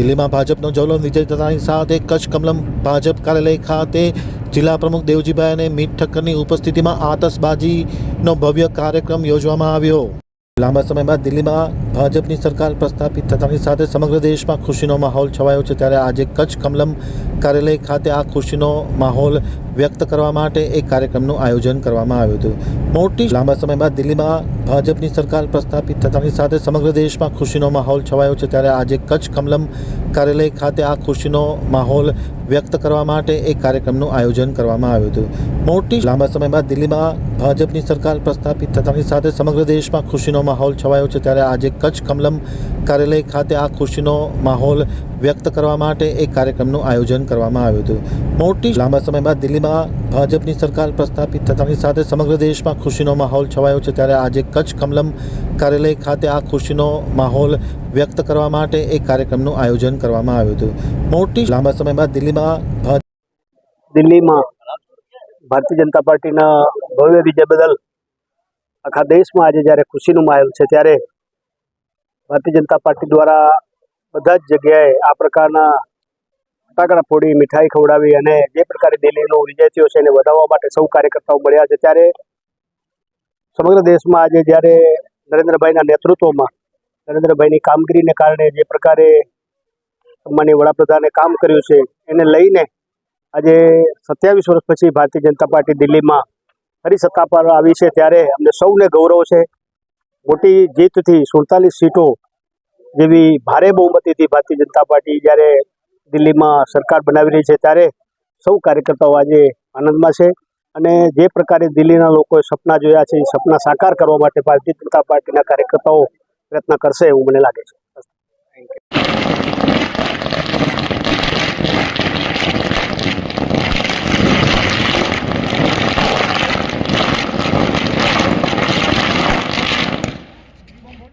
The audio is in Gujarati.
દિલ્હીમાં ભાજપનો જવલમ વિજય થતાની સાથે કચ્છ કમલમ ભાજપ કાર્યાલય ખાતે જિલ્લા પ્રમુખ દેવજીભાઈ અને મીત ઠક્કરની ઉપસ્થિતિમાં આતશબાજીનો ભવ્ય કાર્યક્રમ યોજવામાં આવ્યો. લાંબા સમય બાદ દિલ્હીમાં ભાજપની સરકાર પ્રસ્થાપિત થતાની સાથે સમગ્ર દેશમાં ખુશીનો માહોલ છવાયો છે ત્યારે આજે કચ્છ કમલમ કાર્યાલય ખાતે આ ખુશીનો માહોલ વ્યક્ત કરવા માટે એક કાર્યક્રમનું આયોજન કરવામાં આવ્યું હતું. મોટી લાંબા સમય બાદ દિલ્હીમાં ભાજપની સરકાર પ્રસ્થાપિત થતાની સાથે સમગ્ર દેશમાં ખુશીનો માહોલ છવાયો છે ત્યારે આજે કચ્છ કમલમ કાર્યાલય ખાતે આ ખુશીનો માહોલ વ્યક્ત કરવા માટે એક કાર્યક્રમનું આયોજન કરવામાં આવ્યું હતું. મોટી લાંબા સમય બાદ દિલ્હીમાં ભાજપની સરકાર પ્રસ્થાપિત થતાની સાથે સમગ્ર દેશમાં ખુશીનો માહોલ છવાયો છે ત્યારે આજે કચ્છ કમલમ કાર્યાલય ખાતે આ ખુશીનો માહોલ વ્યક્ત કરવા માટે એક કાર્યક્રમનું આયોજન કરવામાં આવ્યું હતું. મોટી લાંબા સમય બાદ દિલ્હીમાં ભાજપની સરકાર પ્રસ્થાપિત થતાની સાથે સમગ્ર દેશમાં ખુશીનો માહોલ છવાયો છે. ત્યારે આજે કચ્છ કમલમ કાર્યાલય ખાતે આ ખુશીનો માહોલ વ્યક્ત કરવા માટે એક કાર્યક્રમનું આયોજન કરવામાં આવ્યું હતું. મોટી લાંબા સમય બાદ દિલ્હીમાં દિલ્હીમાં ભારતીય જનતા પાર્ટીના ભવ્ય વિજય બદલ આખા દેશમાં આજે જ્યારે ખુશીનો માહોલ છે, ત્યારે ભારતીય જનતા પાર્ટી દ્વારા બધા જ જગ્યાએ આ પ્રકારના ફટાકડા ફોડી, મીઠાઈ ખવડાવી અને જે પ્રકારે દિલ્હીનો વિજેતીઓ છે એને વધાવવા માટે સૌ કાર્યકર્તાઓ મળ્યા છે. ત્યારે સમગ્ર દેશમાં આજે જ્યારે નરેન્દ્રભાઈના નેતૃત્વમાં, નરેન્દ્રભાઈની કામગીરીને કારણે જે પ્રકારે માનનીય વડાપ્રધાને કામ કર્યું છે, એને લઈને આજે સત્યાવીસ વર્ષ પછી ભારતીય જનતા પાર્ટી દિલ્હીમાં ફરી સત્તા પર આવી છે. ત્યારે અમને સૌને ગૌરવ છે. મોટી જીતથી સુડતાલીસ સીટો જેવી ભારે બહુમતીથી ભારતીય જનતા પાર્ટી જ્યારે દિલ્હીમાં સરકાર બનાવી રહી છે ત્યારે સૌ કાર્યકર્તાઓ આજે આનંદમાં છે અને જે પ્રકારે દિલ્હીના લોકોએ સપના જોયા છે, એ સપના સાકાર કરવા માટે ભારતીય જનતા પાર્ટીના કાર્યકર્તાઓ પ્રયત્ન કરશે એવું મને લાગે છે.